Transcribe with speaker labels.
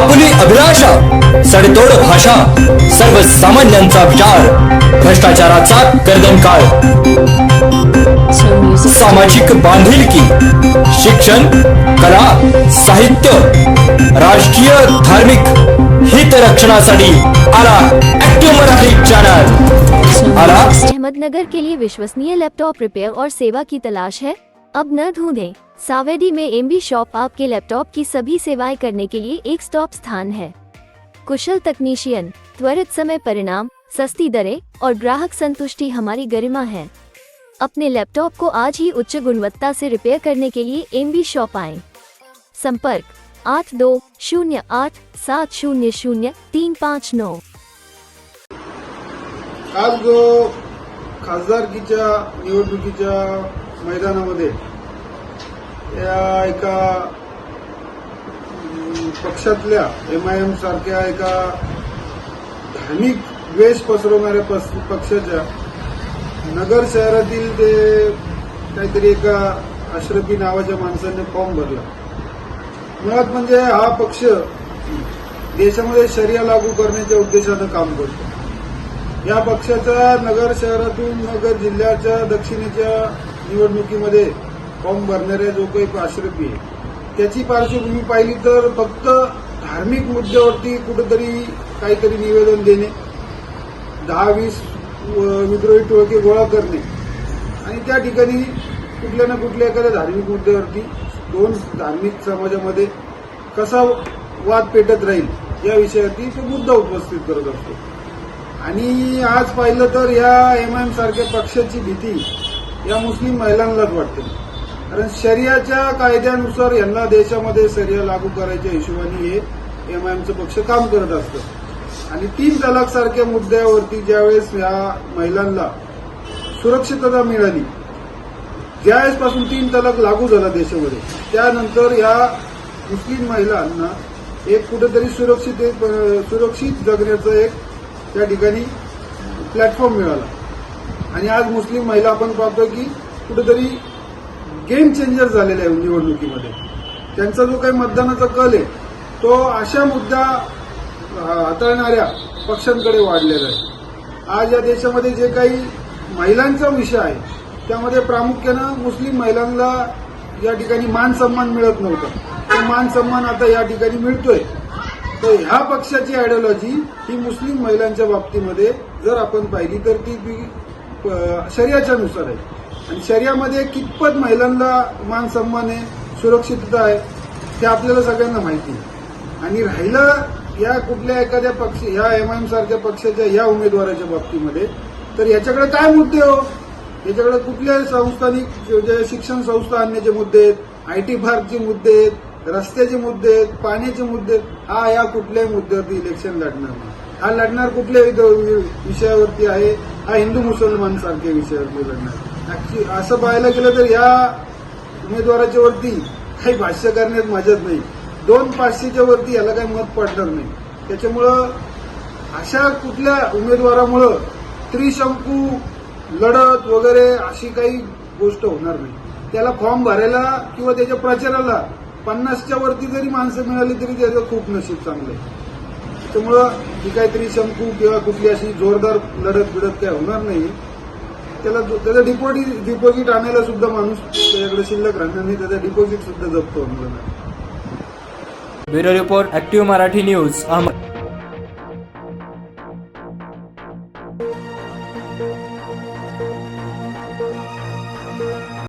Speaker 1: आपुली अभिलाषा, सडतोड भाषा, सर्वसामान्यांचा विचार, भ्रष्टाचाराचा
Speaker 2: So music.
Speaker 1: सामाजिक बांधिलकी, शिक्षण, कला, साहित्य, राष्ट्रीय धार्मिक हित रक्षणासाठी आला ऍक्टिव्ह मराठी चॅनल आला?
Speaker 2: अहमदनगर के लिए विश्वसनीय लैपटॉप रिपेयर और सेवा की तलाश है। अब न ढूंढे। सावेडी में एम शॉप आपके लैपटॉप की सभी सेवाएँ करने के लिए एक स्टॉप स्थान है। कुशल तकनीशियन त्वरित समय परिणाम, सस्ती दरें और ग्राहक संतुष्टि हमारी गरिमा है। अपने लैपटॉप को आज ही उच्च गुणवत्ता से रिपेयर करने के लिए एम शॉप आए। संपर्क आठ दो शून्य आठ सात शून्य शून्य तीन पाँच नौ।
Speaker 3: काल जो खासदारकीच्या निवडणुकीच्या मैदानामध्ये. या एका पक्षातल्या एम आय एम सारख्या एका धार्मिक द्वेष पसरवणाऱ्या पक्षाच्या नगर शहरातील ते काहीतरी एका अश्रफी नावाच्या माणसाने फॉर्म भरला. मुळात म्हणजे हा पक्ष देशामध्ये शर्या लागू करण्याच्या उद्देशानं काम करतो. या पक्षाचा नगर शहरातून नगर जिल्ह्याच्या दक्षिणेच्या निवडणुकीमध्ये फॉर्म भरणाऱ्या जो काही आश्रपी आहे त्याची पार्श्वभूमी पाहिली तर फक्त धार्मिक मुद्द्यावरती कुठेतरी काहीतरी निवेदन देणे दहा वीस व- विद्रोही टोळके गोळा करणे आणि त्या ठिकाणी कुठल्या ना कुठल्या एखाद्या धार्मिक मुद्द्यावरती दोन धार्मिक समाजामध्ये कसा वाद पेटत राहील या विषयावरती तो मुद्दा उपस्थित करत असतो. आणि आज पाहिलं तर या एम आय एम सारख्या पक्षाची भीती या मुस्लिम महिलांनाच वाटते. कारण शर्याच्या कायद्यानुसार यांना देशामध्ये शर्या लागू करायच्या हिशोबाने हे एम आय एमचं पक्ष काम करत असतं. आणि तीन तलाक सारख्या मुद्द्यावरती ज्यावेळेस या महिलांना सुरक्षितता मिळाली ज्यावेळेसपासून तीन तलाक लागू झाला देशामध्ये त्यानंतर या मुस्लिम महिलांना एक कुठेतरी सुरक्षित सुरक्षित जगण्याचं एक त्या ठिकाणी प्लॅटफॉर्म मिळाला. आणि आज मुस्लिम महिला आपण पाहतो की कुठेतरी गेम चेंजर झालेला आहे निवडणुकीमध्ये. त्यांचा जो काही मतदानाचा कल आहे तो अशा मुद्दा हाताळणाऱ्या पक्षांकडे वाढलेला आहे. आज या देशामध्ये जे काही महिलांचा विषय आहे त्यामध्ये प्रामुख्यानं मुस्लिम महिलांना या ठिकाणी मान सन्मान मिळत नव्हता. तो मान सन्मान आता या ठिकाणी मिळतोय. तर ह्या पक्षाची आयडिओलॉजी ही मुस्लिम महिलांच्या बाबतीमध्ये जर आपण पाहिली तर ती शर्याच्या नुसार आहे. आणि शर्यामध्ये कितपत महिलांना मान सन्मान आहे सुरक्षितता आहे ते आपल्याला सगळ्यांना माहिती आहे. आणि राहिलं या कुठल्या एखाद्या पक्ष या एम आय एम सारख्या पक्षाच्या या उमेदवाराच्या बाबतीमध्ये तर याच्याकडे काय मुद्दे हो? याच्याकडे कुठल्या संस्थानिक जे शिक्षण संस्था आणण्याचे मुद्दे आहेत? आय टी पार्कचे मुद्दे आहेत? रस्त्याचे मुद्दे आहेत? पाण्याचे मुद्दे आहेत? हा या कुठल्याही मुद्द्यावरती इलेक्शन लढणार नाही. हा लढणार कुठल्या विध- विषयावरती आहे? हा हिंदू मुसलमान सारखे विषयावरती लढणार नक्की असं पाहायला गेलं तर या उमेदवाराच्या वरती काही भाष्य करण्यात मजाच नाही. दोन पाचशेच्या वरती याला काही मत पडणार नाही. त्याच्यामुळं अशा कुठल्या उमेदवारामुळं त्रिशंकू लढत वगैरे अशी काही गोष्ट होणार नाही. त्याला फॉर्म भरायला किंवा त्याच्या प्रचाराला पन्नासच्या वरती जरी माणसं मिळाली तरी त्याचं खूप नशीब चांगलं आहे. त्यामुळं ही काहीतरी शंकू किंवा कुठली अशी जोरदार लढत बिडत काय होणार नाही. त्याला त्याचं डिपॉझिट डिपॉझिट आणायला सुद्धा माणूस त्याच्याकडे शिल्लक राहणार नाही त्याचं डिपॉझिट सुद्धा जपतो होणार
Speaker 1: bureau report active Marathi news Ahmed.